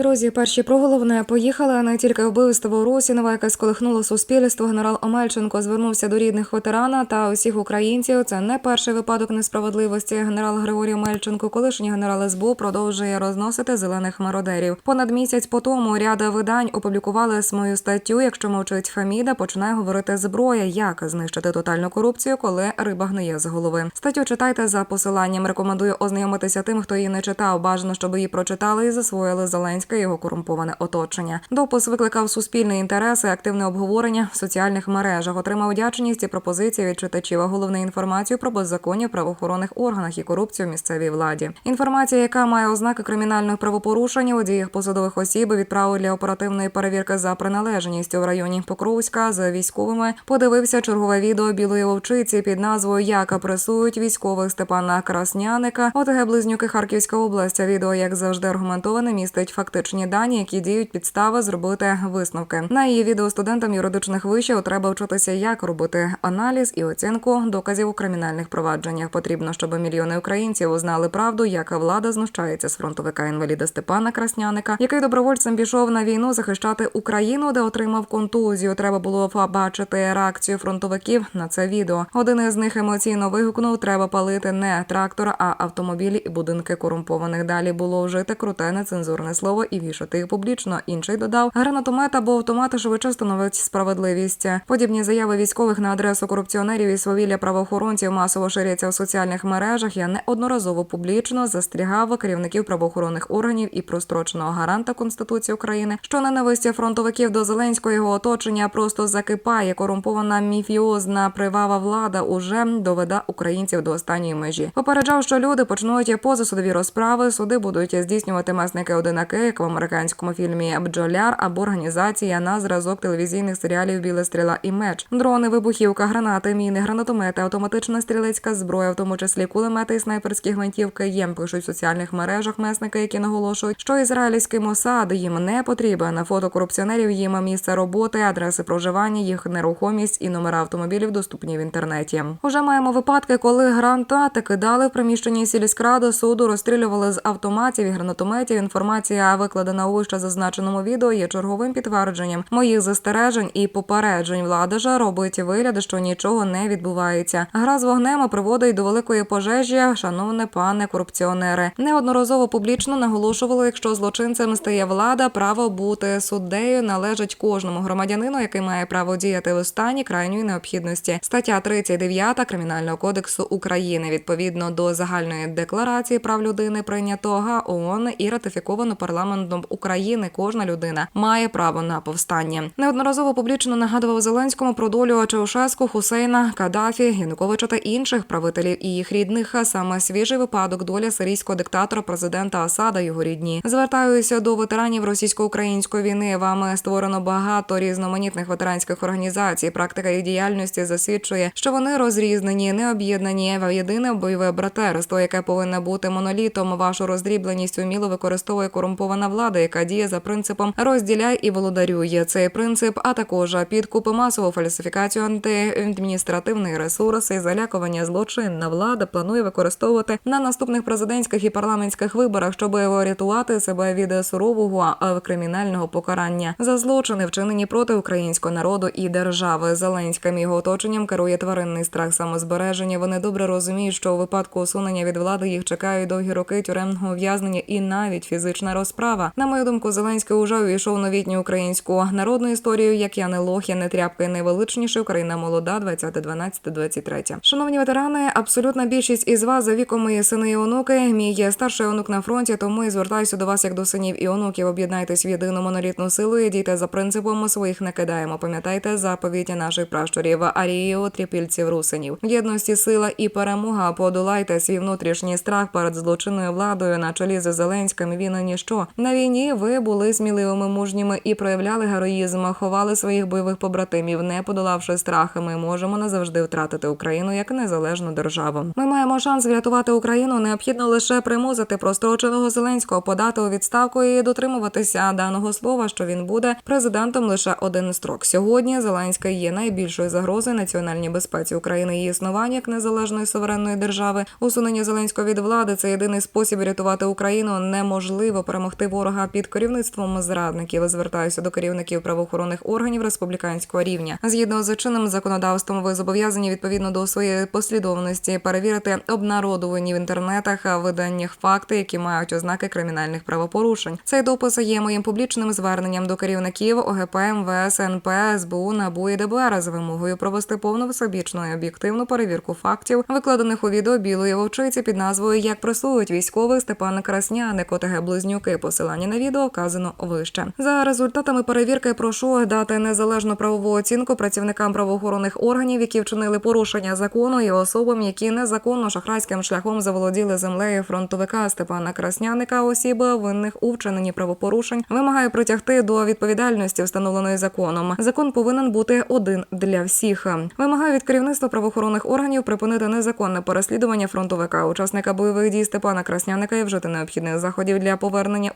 Друзі, перші про головне поїхали не тільки вбивство Русінова, яке сколихнуло суспільство. Генерал Омельченко звернувся до рідних ветерана та усіх українців. Це не перший випадок несправедливості. Генерал Григорій Омельченко, колишній генерал СБУ, продовжує розносити зелених мародерів. Понад місяць по тому ряда видань опублікували свою статтю. Якщо мовчить Фаміда, починає говорити зброя, як знищити тотальну корупцію, коли риба гниє з голови. Статтю читайте за посиланням. Рекомендую ознайомитися тим, хто її не читав. Бажано, щоб її прочитали і засвоїли Зеленське і його корумповане оточення. Допис викликав суспільний інтерес і активне обговорення в соціальних мережах. Отримав вдячність і пропозиції від читачів. а Головне інформацію про беззаконня в правоохоронних органах і корупцію в місцевій владі. Інформація, яка має ознаки кримінальних правопорушень у діях посадових осіб, відправив для оперативної перевірки за приналежністю в районі Покровська з військовими. Подивився чергове відео білої вовчиці під назвою Як пресують військових Степана Красняника. ОТГ Близнюки Харківська область. Відео, як завжди, аргументоване, містить фактичні дані, які діють підстави зробити висновки. На її відео студентам юридичних вишів треба вчитися, як робити аналіз і оцінку доказів у кримінальних провадженнях. Потрібно, щоб мільйони українців узнали правду, як влада знущається з фронтовика інваліда Степана Красняника, який добровольцем пішов на війну захищати Україну, де отримав контузію. Треба було бачити реакцію фронтовиків на це відео. Один із них емоційно вигукнув: треба палити не трактор, а автомобілі і будинки корумпованих. Далі було вжите круте нецензурне слово і вішати їх публічно. Інший додав гранатомет або автомати швидше становить справедливість. Подібні заяви військових на адресу корупціонерів і свавілля правоохоронців масово ширяться в соціальних мережах. Я неодноразово публічно застерігав керівників правоохоронних органів і простроченого гаранта Конституції України, що ненависті фронтовиків до Зеленського його оточення просто закипає. Корумпована міфіозна привава влада уже доведа українців до останньої межі. Попереджав, що люди почнуть позасудові розправи. Суди будуть здійснювати месники одинаки, як в американському фільмі Бджоляр або організація на зразок телевізійних серіалів Біла стріла і меч, дрони, вибухівка, гранати, міни, гранатомети, автоматична стрілецька зброя, в тому числі кулемети і снайперські гвинтівки. Їм пишуть в соціальних мережах месники, які наголошують, що ізраїльський Мосад їм не потрібен. Фото корупціонерів їм місце роботи, адреси проживання, їх нерухомість і номера автомобілів доступні в інтернеті. Уже маємо випадки, коли гранати кидали в приміщенні сільськради суду, розстрілювали з автоматів і гранатометів. Інформація викладена у вище зазначеному відео є черговим підтвердженням моїх застережень і попереджень. Влада ж робить вигляд, що нічого не відбувається. Гра з вогнем приводить до великої пожежі. Шановне пане корупціонери, неодноразово публічно наголошували, якщо злочинцем стає влада, право бути суддею належить кожному громадянину, який має право діяти в стані крайньої необхідності. Стаття 39 кримінального кодексу України відповідно до загальної декларації прав людини прийнятого ООН і ратифіковано парламентом України. Кожна людина має право на повстання. Неодноразово публічно нагадував Зеленському про долю Чаушеску, Хусейна, Кадафі, Януковича та інших правителів і їх рідних. Саме свіжий випадок доля сирійського диктатора президента Асада. Його рідні звертаюся до ветеранів російсько-української війни. Вами створено багато різноманітних ветеранських організацій. Практика їх діяльності засвідчує, що вони розрізнені, не об'єднані в єдине бойове братерство, яке повинне бути монолітом. Вашу роздрібленість уміло використовує корумпована влада, яка діє за принципом розділяй і володарює. Цей принцип, а також підкупи масову фальсифікацію антиадміністративний ресурс і залякування злочинна влада планує використовувати на наступних президентських і парламентських виборах, щоб врятувати себе від сурового кримінального покарання за злочини, вчинені проти українського народу і держави. Зеленським його оточенням керує тваринний страх самозбереження. Вони добре розуміють, що у випадку усунення від влади їх чекають довгі роки тюремного ув'язнення і навіть фізична розправа. На мою думку, Зеленський уже увійшов новітню українську народну історію, як я не лох, я не тряпка, і найвеличніша Україна молода, 20-12-23. Шановні ветерани, абсолютна більшість із вас за віком мої сини і онуки. Мій є старший онук на фронті, тому і звертаюся до вас як до синів і онуків. Об'єднайтесь в єдину монолітну силу і дійте за принципом своїх не кидаємо. Пам'ятайте заповідь наших пращурів Аріїо, трипільців, русинів. Єдності сила і перемога. Подолайте свій внутрішній страх перед злочинною владою на чолі з Зеленським. Він ніщо на війні. Ви були сміливими, мужніми і проявляли героїзм, ховали своїх бойових побратимів, не подолавши страх. Ми можемо назавжди втратити Україну як незалежну державу. Ми маємо шанс врятувати Україну. Необхідно лише примусити простроченого Зеленського подати у відставку і дотримуватися даного слова, що він буде президентом лише один строк. Сьогодні Зеленський є найбільшою загрозою національній безпеці України. Її існування як незалежної суверенної держави. Усунення Зеленського від влади це єдиний спосіб рятувати Україну. Неможливо перемогти ворога під керівництвом зрадників. Звертаюся до керівників правоохоронних органів республіканського рівня. Згідно з чинним законодавством, ви зобов'язані відповідно до своєї послідовності перевірити обнародовані в інтернетах виданнях факти, які мають ознаки кримінальних правопорушень. Цей допис є моїм публічним зверненням до керівників ОГП, МВС, НП, СБУ, НАБУ і ДБР з вимогою провести повну всебічну і об'єктивну перевірку фактів, викладених у відео білої вовчиці під назвою Як пресують військових Степан Красняник, ОТГ Близнюки. Посилання на відео вказано вище. За результатами перевірки прошу дати незалежну правову оцінку працівникам правоохоронних органів, які вчинили порушення закону, і особам, які незаконно шахрайським шляхом заволоділи землею фронтовика Степана Красняника, осіб винних у вчиненні правопорушень, вимагає притягти до відповідальності, встановленої законом. Закон повинен бути один для всіх. Вимагаю від керівництва правоохоронних органів припинити незаконне переслідування фронтовика, учасника бойових дій Степана Красняника і вжити необхідних заходів для повернення